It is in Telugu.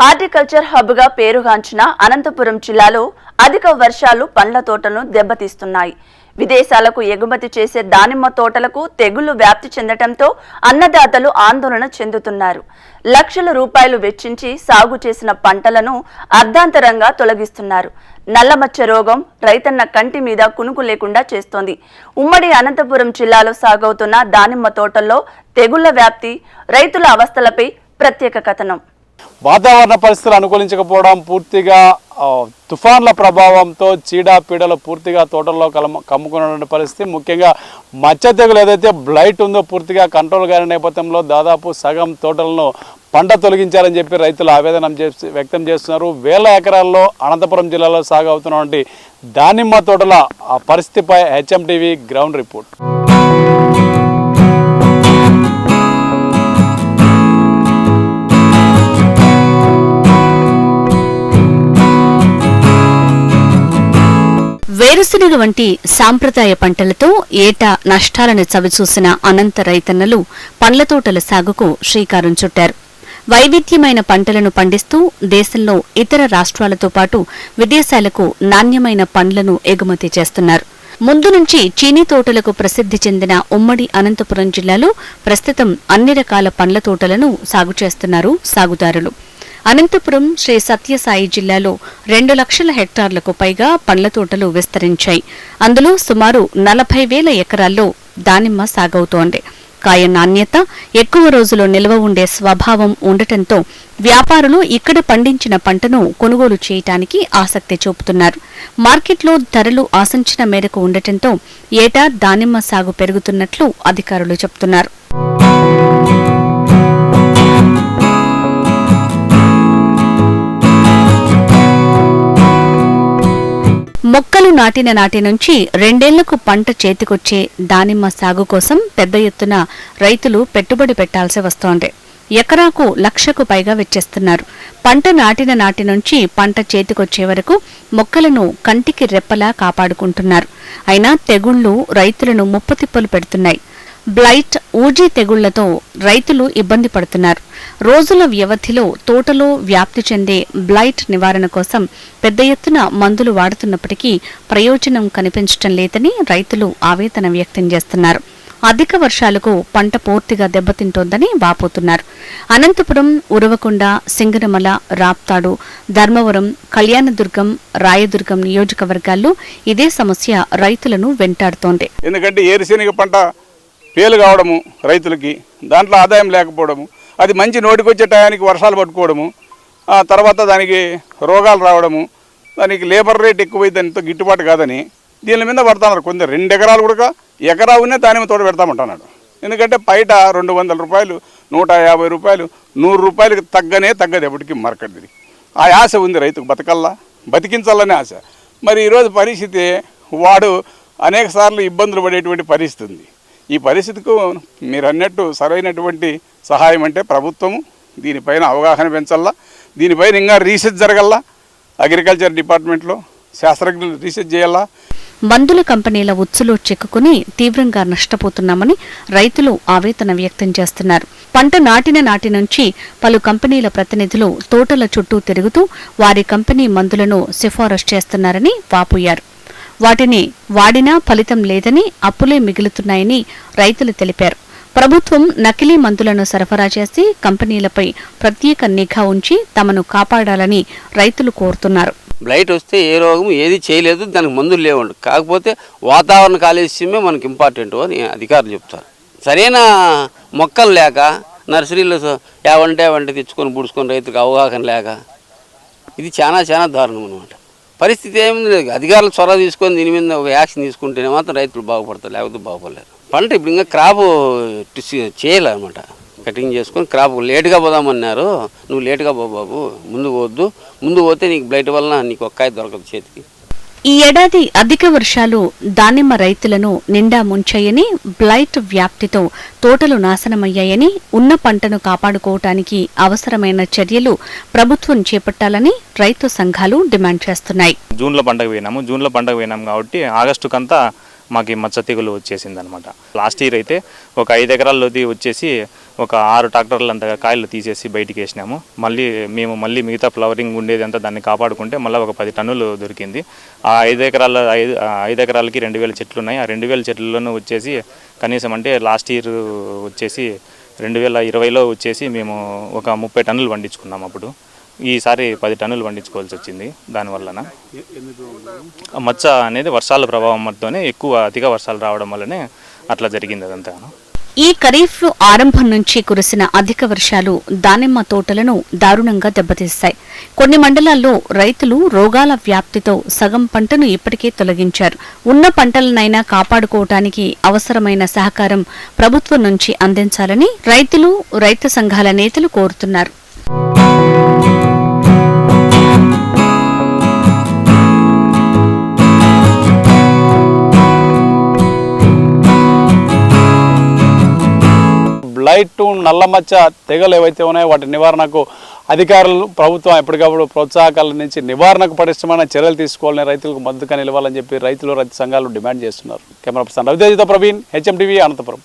హార్టికల్చర్ హబ్గా పేరుగాంచిన అనంతపురం జిల్లాలో అధిక వర్షాలు పండ్ల తోటను దెబ్బతీస్తున్నాయి. విదేశాలకు ఎగుమతి చేసే దానిమ్మ తోటలకు తెగుళ్ళు వ్యాప్తి చెందటంతో అన్నదాతలు ఆందోళన చెందుతున్నారు. లక్షల రూపాయలు వెచ్చించి సాగు చేసిన పంటలను అర్ధాంతరంగా తొలగిస్తున్నారు. నల్లమచ్చ రోగం రైతన్న కంటి మీద కునుకు లేకుండా చేస్తోంది. ఉమ్మడి అనంతపురం జిల్లాలో సాగవుతున్న దానిమ్మ తోటల్లో తెగుళ్ళ వ్యాప్తి రైతుల అవస్థలపై ప్రత్యేక కథనం. వాతావరణ పరిస్థితులు అనుకూలించకపోవడం పూర్తిగా తుఫాన్ల ప్రభావంతో చీడపీడలు పూర్తిగా తోటల్లో కలమ కమ్ముకున్న పరిస్థితి. ముఖ్యంగా మచ్చ తెగులు ఏదైతే బ్లైట్ ఉందో పూర్తిగా కంట్రోల్ కాని నేపథ్యంలో దాదాపు సగం తోటలను పంట తొలగించాలని చెప్పి రైతులు ఆవేదన చేసి వ్యక్తం చేస్తున్నారు. వేల ఎకరాల్లో అనంతపురం జిల్లాలో సాగు అవుతున్నటువంటి దానిమ్మ తోటల ఆ పరిస్థితిపై హెచ్ఎంటీవీ గ్రౌండ్ రిపోర్ట్. వేరుశనగ వంటి సాంప్రదాయ పంటలతో ఏటా నష్టాలను చవిచూసిన అనంత రైతన్నలు పండ్ల తోటల సాగుకు శ్రీకారం చుట్టారు. వైవిధ్యమైన పంటలను పండిస్తూ దేశంలో ఇతర రాష్ట్రాలతో పాటు విదేశాలకు నాణ్యమైన పండ్లను ఎగుమతి చేస్తున్నారు. ముందు నుంచి చీనీ తోటలకు ప్రసిద్ధి చెందిన ఉమ్మడి అనంతపురం జిల్లాలో ప్రస్తుతం అన్ని రకాల పండ్ల తోటలను సాగు చేస్తున్నారు సాగుదారులు. అనంతపురం శ్రీ సత్యసాయి జిల్లాలో రెండు లక్షల హెక్టార్లకు పైగా పండ్ల తోటలు విస్తరించాయి. అందులో సుమారు నలభై వేల ఎకరాల్లో దానిమ్మ సాగవుతోంది. కాయ నాణ్యత ఎక్కువ రోజులు నిల్వ ఉండే స్వభావం ఉండటంతో వ్యాపారులు ఇక్కడ పండించిన పంటను కొనుగోలు చేయటానికి ఆసక్తి చూపుతున్నారు. మార్కెట్లో ధరలు ఆశించిన మేరకు ఉండటంతో ఏటా దానిమ్మ సాగు పెరుగుతున్నట్లు అధికారులు చెబుతున్నారు మొక్కలు నాటిన నాటి నుంచి రెండేళ్ళకు పంట చేతికొచ్చే దానిమ్మ సాగు కోసం పెద్ద ఎత్తున రైతులు పెట్టుబడి పెట్టాల్సి వస్తోంది. ఎకరాకు లక్షకు పైగా వెచ్చేస్తున్నారు. పంట నాటిన నాటి నుంచి పంట చేతికొచ్చే వరకు మొక్కలను కంటికి రెప్పలా కాపాడుకుంటున్నారు. అయినా తెగుళ్ళు రైతులను ముప్పతిప్పలు పెడుతున్నాయి. బ్లైట్ ఊజీ తెగుళ్ళతో రైతులు ఇబ్బంది పడుతున్నారు. రోజుల వ్యవధిలో తోటలో వ్యాప్తి చెందే బ్లైట్ నివారణ కోసం పెద్ద ఎత్తున మందులు వాడుతున్నప్పటికీ ప్రయోజనం కనిపించటం లేదని రైతులు ఆవేదన వ్యక్తం చేస్తున్నారు. అధిక వర్షాలకు పంట పూర్తిగా దెబ్బతింటోందని వాపోతున్నారు. అనంతపురం ఉరవకొండ సింగనమల రాప్తాడు ధర్మవరం కళ్యాణదుర్గం రాయదుర్గం నియోజకవర్గాల్లో ఇదే సమస్య రైతులను వెంటాడుతోంది. ఎందుకంటే ఏరుశనగ పంట పేలు కావడము రైతులకి దాంట్లో ఆదాయం లేకపోవడము అది మంచి నోటికొచ్చే టయానికి వర్షాలు పట్టుకోవడము ఆ తర్వాత దానికి రోగాలు రావడము దానికి లేబర్ రేట్ ఎక్కువై దానితో గిట్టుబాటు కాదని దీని మీద పడుతున్నారు కొందరు. రెండు ఎకరాలు కూడా ఎకరా ఉన్నే దానిమ్మ తోట పెడతామంటున్నాడు. ఎందుకంటే బయట రెండు వందల రూపాయలు నూట యాభై రూపాయలు నూరు రూపాయలకి తగ్గనే తగ్గదు ఎప్పటికీ మార్కెట్ ఇది. ఆ ఆశ ఉంది రైతుకు బతకల్లా బతికించాలనే ఆశ. మరి ఈరోజు పరిస్థితి వాడు అనేక సార్లు ఇబ్బందులు పడేటువంటి పరిస్థితి ఉంది. ఈ పరిస్థితికు మీరు అన్నట్టు సరైనటువంటి సహాయం అంటే ప్రభుత్వము దీనిపైన అవగాహన పెంచల్లా దీనిపైన ఇంకా రీసెర్చ్ జరగల్లా అగ్రికల్చర్ డిపార్ట్మెంట్లో శాస్త్రజ్ఞులు రీసెర్చ్ చేయాలా మందుల కంపెనీల ఉచ్చులో చిక్కుకుని తీవ్రంగా నష్టపోతున్నామని రైతులు ఆవేదన వ్యక్తం చేస్తున్నారు. పంట నాటిన నాటి నుంచి పలు కంపెనీల ప్రతినిధులు తోటల చుట్టూ తిరుగుతూ వారి కంపెనీ మందులను సిఫారసు చేస్తున్నారని వాపోయారు. వాటిని వాడినా ఫలితం లేదని అప్పులే మిగులుతున్నాయని రైతులు తెలిపారు. ప్రభుత్వం నకిలీ మందులను సరఫరా చేసి కంపెనీలపై ప్రత్యేక నిఘా ఉంచి తమను కాపాడాలని రైతులు కోరుతున్నారు. బ్లైట్ వస్తే ఏ రోగం ఏది చేయలేదు దానికి మందులు లేవండి. కాకపోతే వాతావరణ కాలుష్యమే మనకి ఇంపార్టెంట్ అని అధికారులు చెప్తారు. సరైన మొక్కలు లేక నర్సరీలో యావంటే యావంటే తెచ్చుకొని పుడుచుకొని రైతులకు అవగాహన లేక ఇది చాలా చాలా దారుణం అనమాట పరిస్థితి ఏమి లేదు. అధికారులు చొరవ తీసుకొని దీని మీద ఒక యాక్షన్ తీసుకుంటేనే మాత్రం రైతులు బాగుపడతారు లేకపోతే బాగుపడలేరు. పంట ఇప్పుడు ఇంకా క్రాప్ చేయాలన్నమాట కటింగ్ చేసుకొని క్రాప్ లేటుగా పోదామన్నారు. నువ్వు లేటుగా పో బాబు ముందు పోవద్దు ముందు పోతే నీకు బ్లైట్ వలన నీకు ఒక్కాయ దొరకదు చేతికి. ఈ ఏడాది అధిక వర్షాలు దానిమ్మ రైతులను నిండా ముంచాయని బ్లైట్ వ్యాప్తితో తోటలు నాశనమయ్యాయని ఉన్న పంటను కాపాడుకోవటానికి అవసరమైన చర్యలు ప్రభుత్వం చేపట్టాలని రైతు సంఘాలు డిమాండ్ చేస్తున్నాయి. జూన్లో పంటకు పోయినాము. జూన్లో పంటకు పోయినాము కాబట్టి ఆగస్టుకంతా మాకు ఈ మచ్చ తెగులు వచ్చేసింది అనమాట లాస్ట్ ఇయర్ అయితే ఒక ఐదు ఎకరాల్లోది వచ్చేసి ఒక ఆరు ట్రాక్టర్లు అంతగా కాయలు తీసేసి బయటికి వేసినాము. మళ్ళీ మేము మళ్ళీ మిగతా ఫ్లవరింగ్ ఉండేది అంతా దాన్ని కాపాడుకుంటే మళ్ళీ ఒక పది టన్నులు దొరికింది. ఆ ఐదు ఎకరాల ఐదు ఐదు ఎకరాలకి రెండు వేల చెట్లు ఉన్నాయి. ఆ రెండు వేల చెట్లలోనూ వచ్చేసి కనీసం అంటే లాస్ట్ ఇయర్ వచ్చేసి రెండు వేల ఇరవైలో వచ్చేసి మేము ఒక ముప్పై టన్నులు పండించుకున్నాం అప్పుడు. ఈసారి పది టన్నులు పండించుకోవాల్సి వచ్చింది దానివల్లన మచ్చ అనేది వర్షాల ప్రభావం ప్రభావంతోనే ఎక్కువ అధిక వర్షాలు రావడం వల్లనే అట్లా జరిగింది అదంతా. ఈ ఖరీఫ్ ఆరంభం నుంచి కురిసిన అధిక వర్షాలు దానిమ్మ తోటలను దారుణంగా దెబ్బతీస్తాయి కొన్ని మండలాల్లో రైతులు రోగాల వ్యాప్తితో సగం పంటను ఇప్పటికే తొలగించారు. ఉన్న పంటలనైనా కాపాడుకోవటానికి అవసరమైన సహకారం ప్రభుత్వం నుంచి అందించాలని రైతులు రైతు సంఘాల నేతలు కోరుతున్నారు. బ్లైట్ నల్లమచ్చ తెగలు ఏవైతే ఉన్నాయో వాటి నివారణకు అధికారులు ప్రభుత్వం ఎప్పటికప్పుడు ప్రోత్సాహకాల నుంచి నివారణకు పటిష్టమైన చర్యలు తీసుకోవాలని రైతులకు మద్దతుగా నిలవాలని చెప్పి రైతులు రైతు సంఘాలు డిమాండ్ చేస్తున్నారు. కెమెరా పర్సన్ రవితేజతో ప్రవీణ్ హెచ్ఎండివి అనంతపురం.